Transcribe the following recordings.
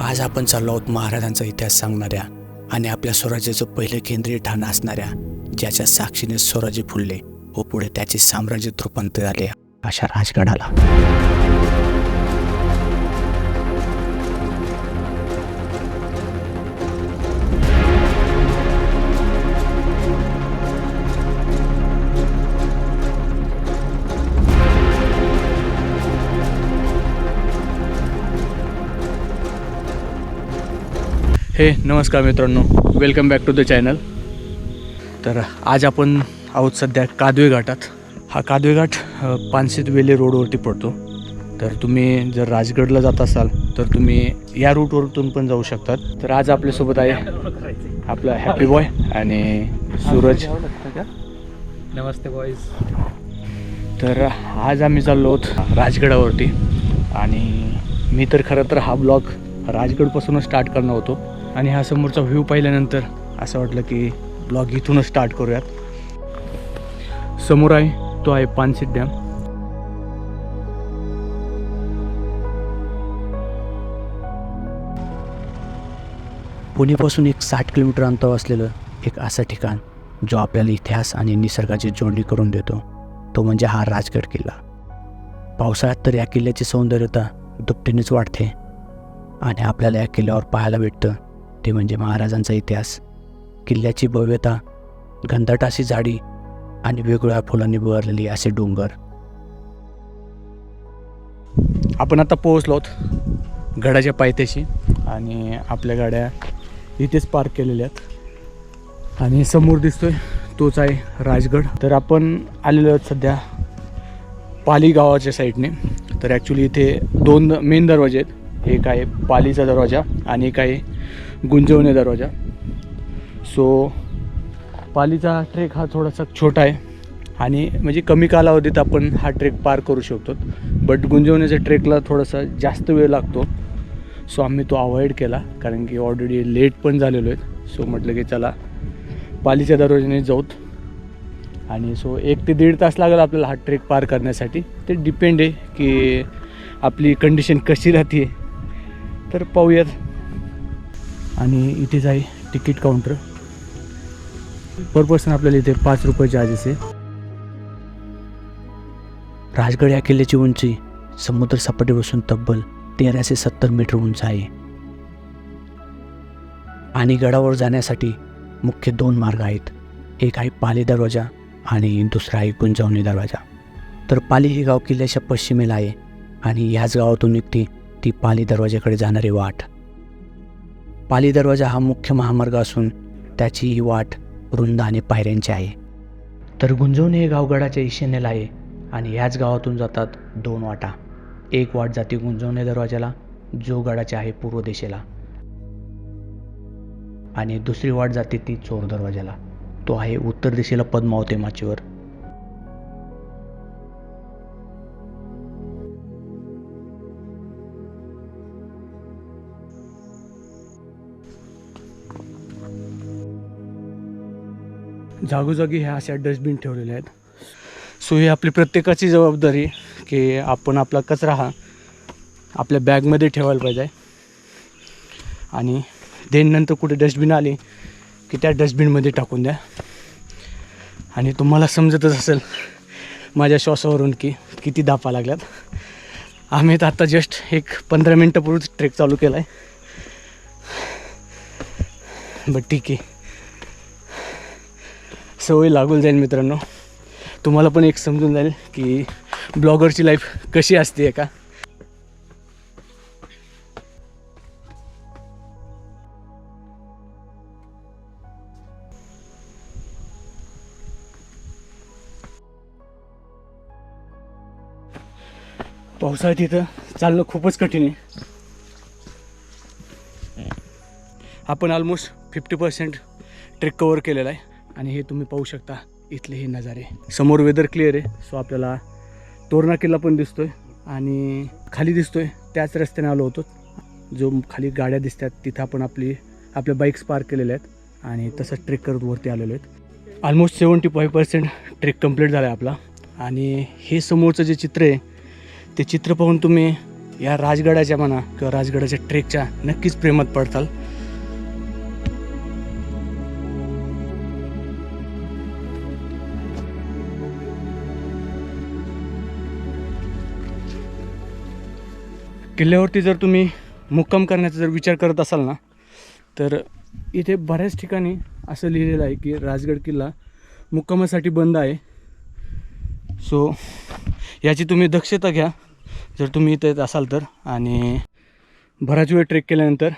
आज आपण चाललो आहोत महाराजांचा इतिहास सांगणाऱ्या आणि आपल्या स्वराज्याचं पहिलं केंद्रीय ठाण असणाऱ्या ज्याच्या साक्षीने स्वराज्य फुलले व पुढे त्याचे साम्राज्य रूपांतर झाले अशा राजगडाला. हे नमस्कार मित्रांनो. Welcome back to the channel तर आज आपण आहोत सध्या कादवे घाटात. हा कादवे घाट अ, पानशेत वेले रोडवरती पडतो. तर तुम्ही जर राजगडला जात असाल तर तुम्ही या रूटवरतून पण जाऊ शकतात. तर आज आपल्यासोबत आहे आपला हॅपी बॉय आणि सूरज नमस्ते बॉईज तर आज आम्ही चाललो आहोत राजगडावरती. आणि मी तर खरं तर हा ब्लॉग राजगडपासूनच स्टार्ट करणार होतो. आणि हा समोरचा व्ह्यू पाहिल्यानंतर असं वाटलं की ब्लॉग इथूनच स्टार्ट करूयात. समोर आहे तो आहे पानसिट डॅम पुणेपासून एक साठ किलोमीटर अंतर असलेलं एक असं ठिकाण जो आपल्याला इतिहास आणि निसर्गाची जोडणी करून देतो तो म्हणजे हा राजगड किल्ला. पावसाळ्यात तर या किल्ल्याची सौंदर्यता दुपटीनेच वाढते आणि आपल्याला या किल्ल्यावर पाहायला भेटतं ते म्हणजे महाराजांचा इतिहास. किल्ल्याची भव्यता घनदाटाशी झाडी आणि वेगवेगळ्या फुलांनी बहरलेली असे डोंगर. आपण आता पोहोचलो आहोत गडाच्या पायथ्याशी आणि आपल्या गाड्या इथेच पार्क केलेल्या आहेत. आणि समोर दिसतोय तोच आहे राजगड. तर आपण आलेलो आहोत सध्या पाली गावाच्या साईडने तर ॲक्च्युली इथे दोन मेन दरवाजे आहेत. एक आहे पालीचा दरवाजा आणि एक आहे गुंजवणे दरवाजा. सो पालीचा ट्रेक हा थोडासा छोटा आहे आणि म्हणजे कमी कालावधीत आपण हा ट्रेक पार करू शकतो. बट गुंजवण्याच्या ट्रेकला थोडासा जास्त वेळ लागतो. सो आम्ही तो अवॉइड केला कारण की ऑलरेडी लेट पण झालेलो आहेत. सो म्हटलं की चला पालीच्या दरवाजाने जाऊत आणि सो एक ते दीड तास लागेल आपल्याला हा ट्रेक पार करण्यासाठी. ते डिपेंड आहे की आपली कंडिशन कशी राहते. तर पाहूयात. आणि इथेच आहे तिकीट काउंटर. पर पर्सन आपल्याला इथे पाच रुपये चार्जेस आहे. राजगड या किल्ल्याची उंची समुद्र सपाटीपासून तब्बल तेराशे सत्तर मीटर उंच आहे. आणि गडावर जाण्यासाठी मुख्य दोन मार्ग आहेत. एक आहे पाली दरवाजा आणि दुसरा आहे गुंजावणी दरवाजा. तर पाली हे गाव किल्ल्याच्या पश्चिमेला आहे आणि याच गावातून निघते ती पाली दरवाजाकडे जाणारी वाट. पाली दरवाजा हा मुख्य महामार्ग असून त्याची ही वाट रुंद आणि पायऱ्यांची आहे. तर गुंजवणे हे गावगडाच्या ईशान्येला आहे आणि याच गावातून जातात दोन वाटा. एक वाट जाते गुंजवणे दरवाजाला जो गडाच्या आहे पूर्व दिशेला. आणि दुसरी वाट जाते ती चोर दरवाजाला तो आहे उत्तर दिशेला पद्मावती माचीवर जागोजागी ह्या अशा डस्टबिन ठेवलेल्या आहेत. सो ही आपली प्रत्येकाची जबाबदारी की आपण आपला कचरा हा आपल्या बॅगमध्ये ठेवायला पाहिजे. आणि देन नंतर कुठे डस्टबिन आली की त्या डस्टबिनमध्ये टाकून द्या. आणि तुम्हाला समजतच असेल माझ्या श्वासावरून की किती दापा लागल्यात. आम्ही तर आत्ता जस्ट एक पंधरा मिनटापूर्वीच ट्रेक चालू केला आहे बट ठीक आहे. सवय लागून जाईल मित्रांनो. तुम्हाला पण एक समजून जाईल की ब्लॉगरची लाईफ कशी असते का? पावसाळ्यात इथं चालणं खूपच कठीण आहे. आपण almost fifty percent trek cover केलेला आहे. आणि हे तुम्ही पाहू शकता इथले हे नजारे. समोर वेदर क्लिअर आहे सो आपल्याला तोरणा किल्ला पण दिसतोय आणि खाली दिसतोय त्याच रस्त्याने आलो होतो. जो खाली गाड्या दिसतात तिथं आपण आपली आपल्या बाईक्स पार्क केलेल्या आहेत आणि तसंच ट्रेक करत वरती आलेलो आहेत. Almost seventy five percent trek complete झाला आहे आपला. आणि हे समोरचं जे चित्र आहे ते चित्र पाहून तुम्ही या राजगडाच्या म्हणा किंवा राजगडाच्या ट्रेकच्या नक्कीच प्रेमात पडताल. किल्ल्यावरती जर तुम्ही मुक्काम करण्याचा जर विचार करत असाल ना तर इथे बऱ्याच ठिकाणी असं लिहिलेलं आहे की राजगड किल्ला मुक्कामासाठी बंद आहे. सो याची तुम्ही दक्षता घ्या. जर तुम्ही इथे येत असाल तर. आणि बराच वेळ ट्रेक केल्यानंतर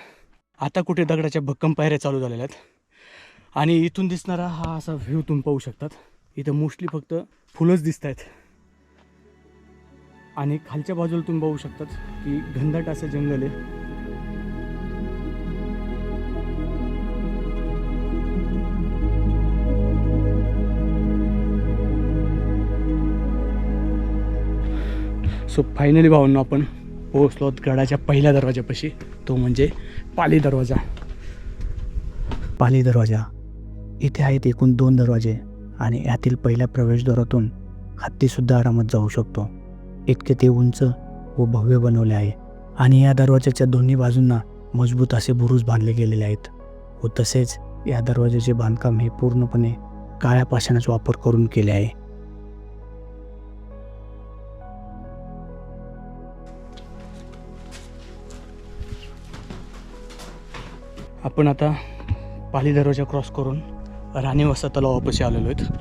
आता कुठे दगडाच्या भक्कम पायऱ्या चालू झालेल्या आहेत. आणि इथून दिसणारा हा असा व्ह्यू तुम्ही पाहू शकतात. इथं मोस्टली फक्त फुलंच दिसत आहेत आणि खालच्या बाजूला तुम्ही बघू शकतात की घनदाट असं जंगल आहे. सो फायनली भावांना आपण पोहोचलो गडाच्या पहिल्या दरवाजापाशी. तो म्हणजे पाली दरवाजा. पाली दरवाजा. इथे आहेत एकूण दोन दरवाजे आणि यातील पहिल्या प्रवेशद्वारातून हत्तीसुद्धा आरामात जाऊ शकतो. इतके ते उंच व भव्य बनवले आहे. आणि या दरवाजाच्या दोन्ही बाजूंना मजबूत असे बुरुज बांधले गेलेले आहेत. व तसेच या दरवाजाचे बांधकाम हे पूर्णपणे काळ्या पाषाणाचा वापर करून केले आहे. आपण आता पाली दरवाजा क्रॉस करून राणीवसा तलावापाशी आलेलो आहेत.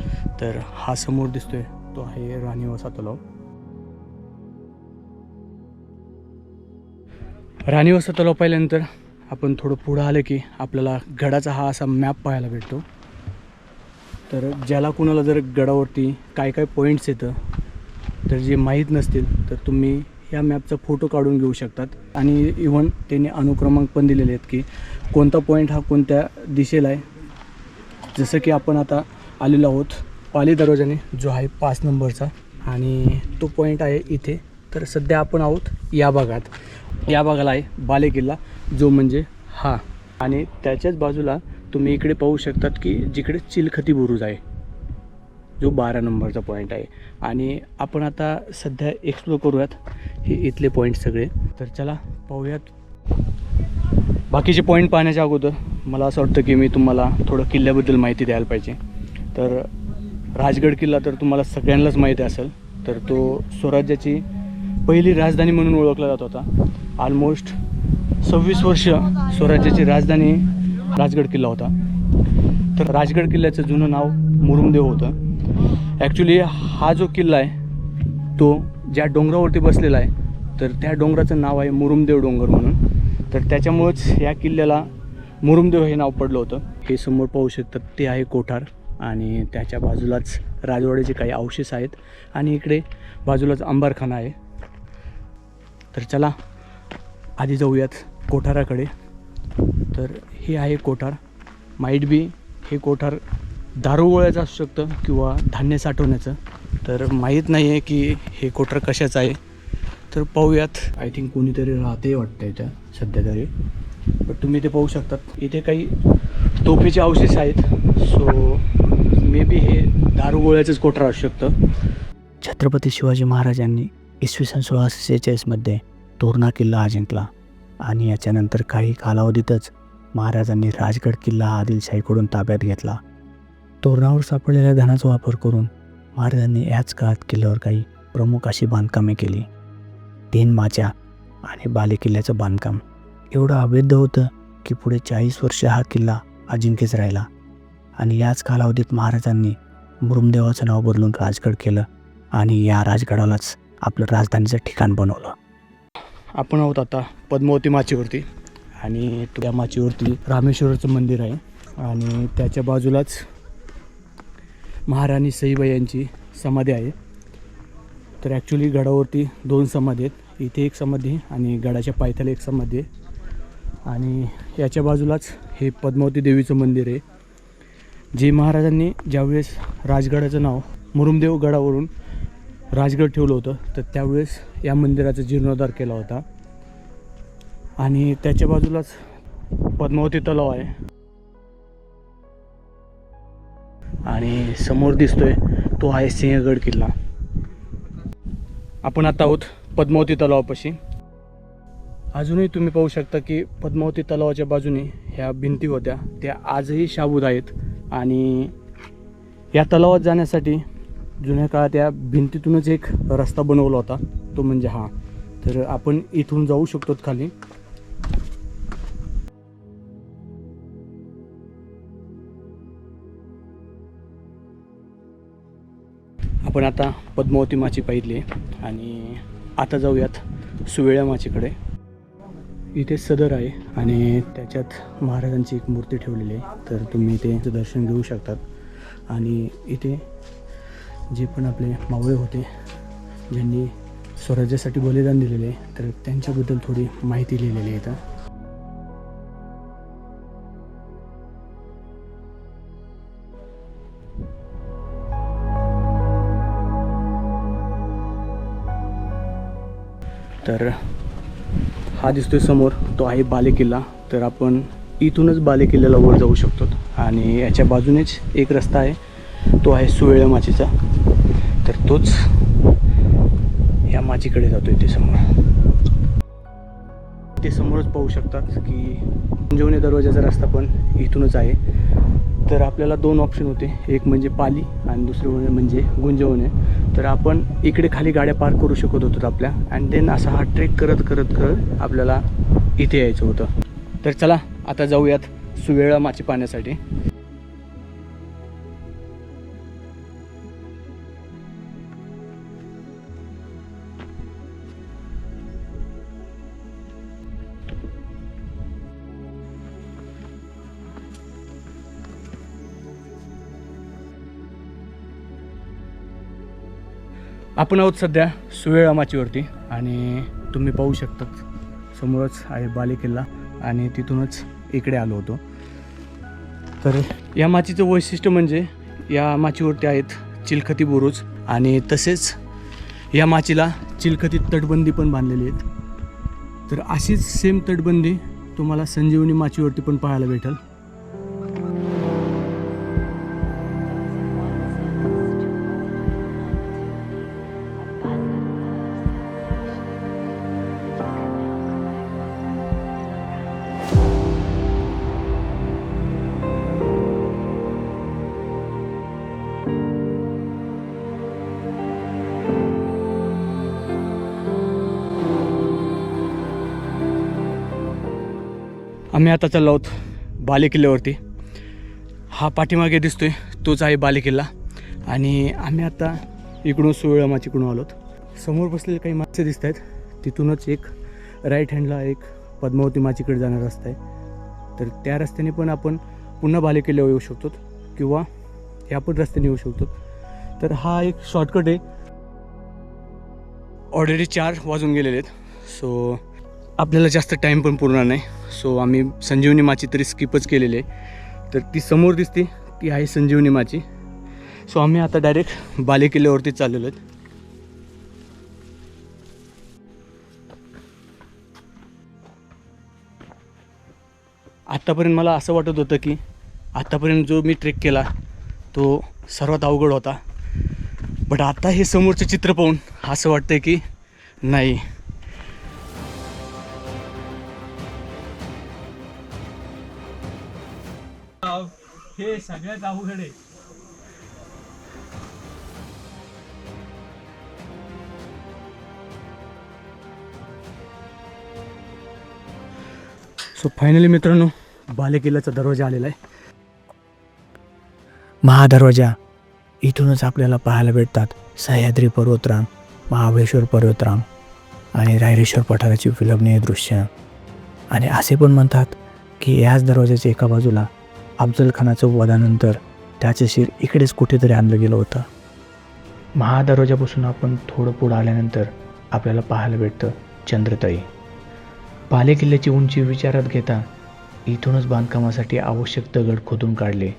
तर हा समोर दिसतोय तो आहे राणीवसा तलाव. राणी वसा तलाव पाहिल्यानंतर आपण थोडं पुढं आलं की आपल्याला गडाचा हा असा मॅप पाहायला भेटतो. तर ज्याला कुणाला जर गडावरती काय काय पॉईंट्स येतं तर जे माहीत नसतील तर तुम्ही या मॅपचा फोटो काढून घेऊ शकतात. आणि इव्हन त्यांनी अनुक्रमांक पण दिलेले आहेत की कोणता पॉईंट हा कोणत्या दिशेला आहे. जसं की आपण आता आलेलो आहोत पाली दरवाजाने जो आहे पाच नंबरचा. आणि तो पॉईंट आहे इथे. तर सध्या आपण आहोत या भागात. या भागाला आहे बाले किल्ला जो म्हणजे हा. आणि त्याच्याच बाजूला तुम्ही इकडे पाहू शकतात की जिकडे चिलखती बुरुज आहे जो बारा नंबरचा पॉईंट आहे. आणि आपण आता सध्या एक्सप्लोर करूयात हे इथले पॉईंट सगळे. तर चला पाहूयात. बाकीचे पॉईंट पाहण्याच्या अगोदर मला असं वाटतं की मी तुम्हाला थोडं किल्ल्याबद्दल माहिती द्यायला पाहिजे. तर राजगड किल्ला तर तुम्हाला सगळ्यांनाच माहिती असेल तर तो स्वराज्याची पहिली राजधानी म्हणून ओळखला जात होता. ऑलमोस्ट सव्वीस वर्ष स्वराज्याची राजधानी राजगड किल्ला होता. तर राजगड किल्ल्याचं जुनं नाव मुरुमदेव होतं. ॲक्च्युली हा जो किल्ला आहे तो ज्या डोंगरावरती बसलेला आहे तर त्या डोंगराचं नाव आहे मुरुमदेव डोंगर म्हणून. तर त्याच्यामुळंच या किल्ल्याला मुरुमदेव हे नाव पडलं होतं. हे समोर पाहू शकतात ते आहे कोठार आणि त्याच्या बाजूलाच राजवाड्याचे काही अवशेष आहेत. आणि इकडे बाजूलाच अंबारखाना आहे. तर चला आधी जाऊयात कोठाराकडे. तर हे आहे कोठार. माईट बी हे कोठार दारुगोळ्याचं असू शकतं किंवा धान्य साठवण्याचं. तर माहीत नाही आहे की हे कोठार कशाचं आहे. तर पाहूयात. आय थिंक कोणीतरी राहते वाटतं इथं सध्या तरी. बट तुम्ही ते पाहू शकतात. इथे काही तोफीचे अवशेष आहेत. सो मे बी हे दारुगोळ्याचंच कोठार असू शकतं. छत्रपती शिवाजी महाराजांनी इसवी सन सोळाशे सेहेचाळीसमध्ये तोरणा किल्ला हा जिंकला आणि याच्यानंतर काही कालावधीतच महाराजांनी राजगड किल्ला हा आदिलशाहीकडून ताब्यात घेतला. तोरणावर सापडलेल्या धनाचा वापर करून महाराजांनी याच काळात किल्ल्यावर काही प्रमुख अशी बांधकामे केली. तीन माच्या आणि बालेकिल्ल्याचं बांधकाम. एवढं अवैध होतं की पुढे चाळीस वर्ष हा किल्ला अजिंक्यच राहिला आणि याच कालावधीत महाराजांनी मुरुमदेवाचं नाव बदलून राजगड केलं आणि या राजगडालाच आपलं राजधानीचं ठिकाण बनवलं. आपण आहोत आता पद्मावती माचीवरती आणि त्या माचीवरती रामेश्वराचं मंदिर आहे आणि त्याच्या बाजूलाच महाराणी सईबाई यांची समाधी आहे. तर ॲक्च्युली गडावरती दोन समाधी आहेत. इथे एक समाधी आणि गडाच्या पायथ्याला एक समाधी आहे. आणि याच्या बाजूलाच हे पद्मावती देवीचं मंदिर आहे. जे महाराजांनी ज्यावेळेस राजगडाचं नाव मुरुमदेव गडावरून राजगड ठेवलं होतं तर त्यावेळेस या मंदिराचा जीर्णोद्धार केला होता. आणि त्याच्या बाजूलाच पद्मावती तलाव आहे. आणि समोर दिसतोय तो आहे सिंहगड किल्ला. आपण आता आहोत पद्मावती तलावापाशी. अजूनही तुम्ही पाहू शकता की पद्मावती तलावाच्या बाजूने ह्या भिंती होत्या. त्या आजही शाबूत आहेत. आणि या तलावात जाण्यासाठी जुन्या काळात या भिंतीतूनच एक रस्ता बनवला होता. तो म्हणजे हा. तर आपण इथून जाऊ शकतो खाली. आपण आता पद्मावती माची पाहिली आणि आता जाऊयात सुवेळ्या माचीकडे. इथे सदर आहे आणि त्याच्यात महाराजांची एक मूर्ती ठेवलेली आहे. तर तुम्ही इथे दर्शन घेऊ शकतात. आणि इथे जे पण आपले मावळे होते ज्यांनी स्वराज्यासाठी बलिदान दिलेले आहे तर त्यांच्याबद्दल थोडी माहिती लिहिलेली आहे तर तर हा दिसतोय समोर तो आहे बालेकिल्ला. तर आपण इथूनच बालेकिल्ल्याला वर जाऊ शकतो. आणि याच्या बाजूनेच एक रस्ता आहे तो आहे सुवेळ्या माचीचा. तर तोच या माचीकडे जातो इथे समोर. ते समोरच पाहू शकतात की गुंजवणे दरवाजाचा रस्ता पण इथूनच आहे. तर आपल्याला दोन ऑप्शन होते. एक म्हणजे पाली आणि दुसरं म्हणजे-, म्हणजे गुंजवणे. तर आपण इकडे खाली गाड्या पार्क करू शकत होतो आपल्या. अँड देन असा हा ट्रेक करत करत करत आपल्याला इथे यायचं होतं. तर चला आता जाऊयात सुवेळा माची पाण्यासाठी. आपण आहोत सध्या सुवेळा माचीवरती आणि तुम्ही पाहू शकता समोरच आहे बालेकिल्ला आणि तिथूनच इकडे आलो होतो. तर या माचीचं वैशिष्ट्य म्हणजे या माचीवरती आहेत चिलखती बुरुज आणि तसेच या माचीला चिलखती तटबंदी पण बांधलेली आहेत. तर अशीच सेम तटबंदी तुम्हाला संजीवनी माचीवरती पण पाहायला भेटेल. आम्ही आता चाललो आहोत बालेकिल्ल्यावरती. हा पाठीमागे दिसतो आहे तोच आहे बालेकिल्ला. आणि आम्ही आता इकडून सोळा आलो आलोत समोर बसलेले काही मासे दिसत आहेत. तिथूनच एक राईट हँडला एक पद्मावती माचीकडे जाणारा रस्ता आहे. तर त्या रस्त्याने पण आपण पुन्हा बालेकिल्ल्यावर येऊ शकतो. किंवा ह्या पण रस्त्याने येऊ शकतो. तर हा एक शॉर्टकट आहे. ऑलरेडी चार वाजून गेलेले आहेत. सो आपल्याला जास्त टाईम पण पुरणार नाही. सो आम्ही संजीवनी माची तरी स्किपच केलेली आहे. तर ती समोर दिसते ती आहे संजीवनी माची. सो आम्ही आता डायरेक्ट बालेकिल्ल्यावरती चाललेलो आहेत. आत्तापर्यंत मला असं वाटत होतं की आत्तापर्यंत जो मी ट्रेक केला तो सर्वात अवघड होता. बट आता हे समोरचं चित्र पाहून असं वाटतं की नाही. हे सगळ्यात अवघड आहे. सो फायनली मित्रांनो बालेकिल्ल्याचा दरवाजा आलेला आहे. महादरवाजा इथूनच आपल्याला पाहायला भेटतात. सह्याद्री पर्वतरांग महाबळेश्वर पर्वतरांग आणि रायरेश्वर पठाराची विलंबनीय दृश्य. आणि असे पण म्हणतात की याच दरवाजाच्या एका बाजूला अफजल खानाच्या वधानंतर त्याचे शिर इकडेच कुठेतरी आणलं गेलं होतं. महादरवाजापासून आपण थोडं पुढं आल्यानंतर आपल्याला पाहायला भेटतं चंद्रतळी. पाले किल्ल्याची उंची विचारात घेता इथूनच बांधकामासाठी आवश्यक दगड खोदून काढले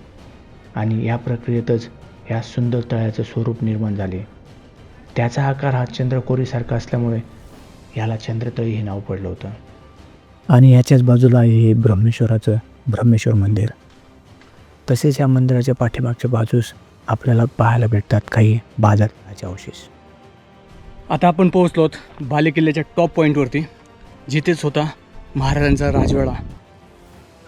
आणि या प्रक्रियेतच या सुंदर तळ्याचं स्वरूप निर्माण झाले. त्याचा आकार हा चंद्रकोरीसारखा असल्यामुळे याला चंद्रतळी हे नाव पडलं होतं. आणि याच्याच बाजूला आहे हे ब्रह्मेश्वराचं ब्रह्मेश्वर मंदिर. तसेच या मंदिराच्या पाठीमागच्या बाजूस आपल्याला पाहायला भेटतात काही बाजाराचे अवशेष. आता आपण पोहोचलोत बालेकिल्ल्याच्या टॉप पॉईंटवरती जिथेच होता महाराजांचा राजवाडा.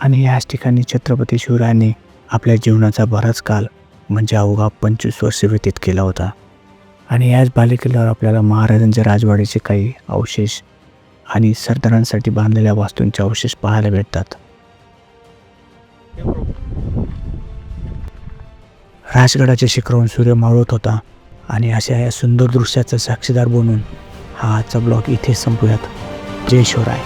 आणि याच ठिकाणी छत्रपती शिवरायांनी आपल्या जीवनाचा बराच काल म्हणजे अवघा पंचवीस वर्ष व्यतीत केला होता. आणि याच बालेकिल्ल्यावर आपल्याला महाराजांच्या राजवाड्याचे काही अवशेष आणि सरदारांसाठी बांधलेल्या वास्तूंचे अवशेष पाहायला भेटतात. राजगडाच्या शिखरावरून सूर्य मावळत होता आणि अशा या सुंदर दृश्याचा साक्षीदार बनून हा आजचा ब्लॉग इथे संपूयात. जय शिवराय.